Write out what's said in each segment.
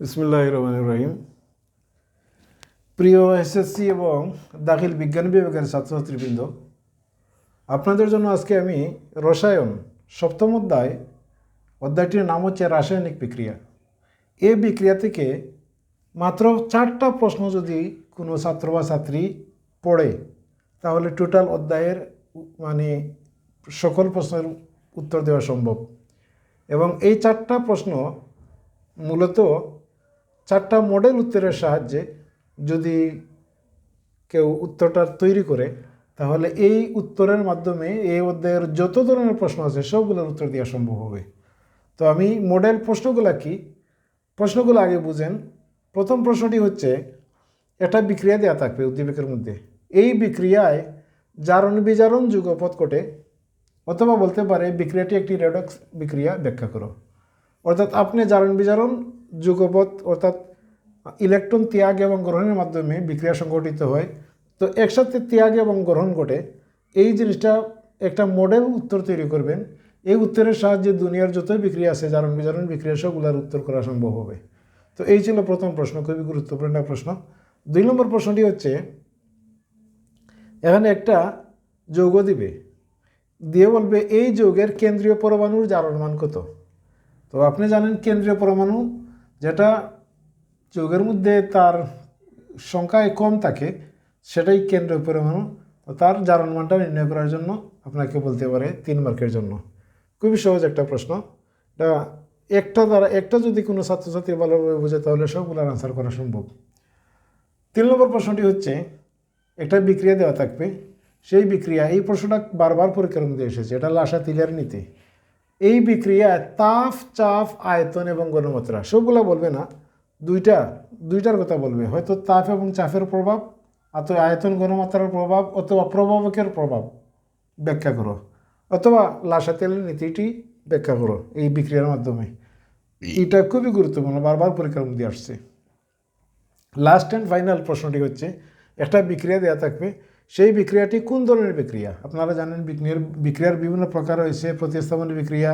বিসমুল্লাহ রহমান রহিম প্রিয় এসএসসি এবং দাখিল বিজ্ঞান বিভাগের ছাত্রছাত্রীবৃন্দ, আপনাদের জন্য আজকে আমি রসায়ন সপ্তম অধ্যায়, অধ্যায়টির নাম হচ্ছে রাসায়নিক বিক্রিয়া। এই বিক্রিয়া থেকে মাত্র চারটা প্রশ্ন যদি কোনো ছাত্র বা ছাত্রী পড়ে, তাহলে টোটাল অধ্যায়ের মানে সকল প্রশ্নের উত্তর দেওয়া সম্ভব। এবং এই চারটা প্রশ্ন মূলত চারটা মডেল উত্তরের সাহায্যে যদি কেউ উত্তরটা তৈরি করে, তাহলে এই উত্তরের মাধ্যমে এই অধ্যায়ের যত ধরনের প্রশ্ন আছে, সবগুলোর উত্তর দেওয়া সম্ভব হবে। তো আমি মডেল প্রশ্নগুলো কি? প্রশ্নগুলো আগে বুঝেন। প্রথম প্রশ্নটি হচ্ছে একটা বিক্রিয়া দেওয়া থাকবে উদ্দীপকের মধ্যে। এই বিক্রিয়ায় জারণ বিজারণ যুগপথ ঘটে, অথবা বলতে পারে বিক্রিয়াটি একটি রেডক্স বিক্রিয়া, ব্যাখ্যা করো। অর্থাৎ আপনি জারণ বিজারণ যুগপথ অর্থাৎ ইলেকট্রন ত্যাগ এবং গ্রহণের মাধ্যমে বিক্রিয়া সংঘটিত হয়। তো একসাথে ত্যাগ এবং গ্রহণ ঘটে। এই জিনিসটা একটা মডেল উত্তর তৈরি করবেন। এই উত্তরের সাহায্যে দুনিয়ার যত বিক্রিয়া আছে জারণ বিজারণ বিক্রিয়া, সবগুলোর উত্তর করা সম্ভব হবে। তো এই ছিল প্রথম প্রশ্ন, খুবই গুরুত্বপূর্ণ একটা প্রশ্ন। দুই নম্বর প্রশ্নটি হচ্ছে, এখানে একটা যৌগ দিবে। দিয়ে বলবে, এই যৌগের কেন্দ্রীয় পরমাণুর জারণ মান কত? তো আপনি জানেন কেন্দ্রীয় পরমাণু যেটা যৌগের মধ্যে তার সংখ্যায় কম থাকে, সেটাই কেন্দ্রীয় পরমাণু। তার জারণ মানটা নির্ণয় করার জন্য আপনাকে বলতে পারে তিন মার্কের জন্য। খুবই সহজ একটা প্রশ্ন। এটা একটা দ্বারা, একটা যদি কোনো ছাত্রছাত্রী ভালোভাবে বোঝে, তাহলে সবগুলোর আনসার করা সম্ভব। তিন নম্বর প্রশ্নটি হচ্ছে, একটা বিক্রিয়া দেওয়া থাকবে। সেই বিক্রিয়া, এই প্রশ্নটা বারবার পরীক্ষার মধ্যে এসেছে। এটা লাসা তিলের নীতি। এই বিক্রিয়ায় তাপ চাপ আয়তন এবং গণমাত্রা সবগুলো বলবে না। দুইটা, দুইটার কথা বলবে। হয়তো তাপ এবং চাপের প্রভাব, অথবা আয়তন, গণমাত্রার প্রভাব, অথবা প্রভাবকের প্রভাব ব্যাখ্যা করো, অথবা লাসা তেলের নীতিটি ব্যাখ্যা করো এই বিক্রিয়ার মাধ্যমে। এটা খুবই গুরুত্বপূর্ণ, বারবার পরীক্ষার মধ্যে আসছে। লাস্ট অ্যান্ড ফাইনাল প্রশ্নটি হচ্ছে, একটা বিক্রিয়া দেওয়া থাকবে সেই বিক্রিয়াটি কোন ধরনের বিক্রিয়া? আপনারা জানেন বিক্রিয়ার বিক্রিয়ার বিভিন্ন প্রকার রয়েছে প্রতিস্থাপন বিক্রিয়া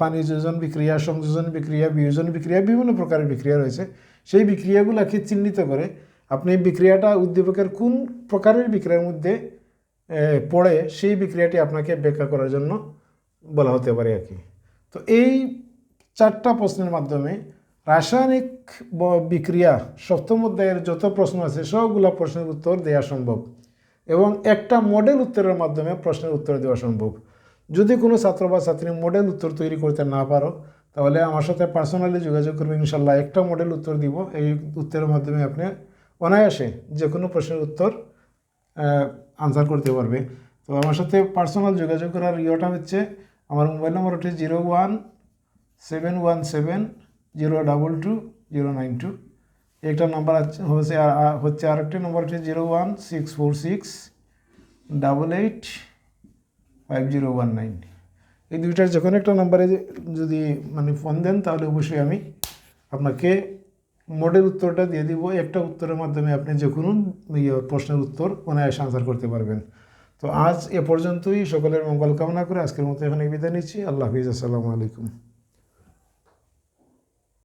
পানি যোজন বিক্রিয়া, সংযোজন বিক্রিয়া, বিয়োজন বিক্রিয়া, বিভিন্ন প্রকারের বিক্রিয়া রয়েছে। সেই বিক্রিয়াগুলোকে চিহ্নিত করে আপনি বিক্রিয়াটা উদ্দীপকের কোন প্রকারের বিক্রিয়ার মধ্যে পড়ে সেই বিক্রিয়াটি আপনাকে ব্যাখ্যা করার জন্য বলা হতে পারে আর কি। তো এই চারটা প্রশ্নের মাধ্যমে রাসায়নিক বিক্রিয়া সপ্তম অধ্যায়ের যত প্রশ্ন আছে, সবগুলো প্রশ্নের উত্তর দেওয়া সম্ভব। এবং একটা মডেল উত্তরের মাধ্যমে প্রশ্নের উত্তর দেওয়া সম্ভব। যদি কোনো ছাত্র বা ছাত্রী মডেল উত্তর তৈরি করতে না পারো, তাহলে আমার সাথে পার্সোনালি যোগাযোগ করবে ইনশাল্লাহ একটা মডেল উত্তর দিব। এই উত্তরের মাধ্যমে আপনি অনায়াসে যে কোনো প্রশ্নের উত্তর আনসার করতে পারবে। তো আমার সাথে পার্সোনাল যোগাযোগ করার ইয়েটা হচ্ছে, আমার মোবাইল নম্বর হচ্ছে zero one seven one seven zero double two zero nine two একটা নাম্বার হচ্ছে হচ্ছে আরেকটি নম্বর হচ্ছে zero one six four six double eight five zero one nine এই দুইটার যে কোনো একটা নাম্বারে যদি মানে ফোন দেন, তাহলে অবশ্যই আমি আপনাকে মডেল উত্তরটা দিয়ে দিব। একটা উত্তরের মাধ্যমে আপনি যে কোনো ইয়ে প্রশ্নের উত্তর অনায়াসে আনসার করতে পারবেন। তো আজ এ পর্যন্তই। সকলের মঙ্গল কামনা করে আজকের মতো এখানে বিদায় নিচ্ছি। আল্লাহ হাফিজ। আসসালামু আলাইকুম।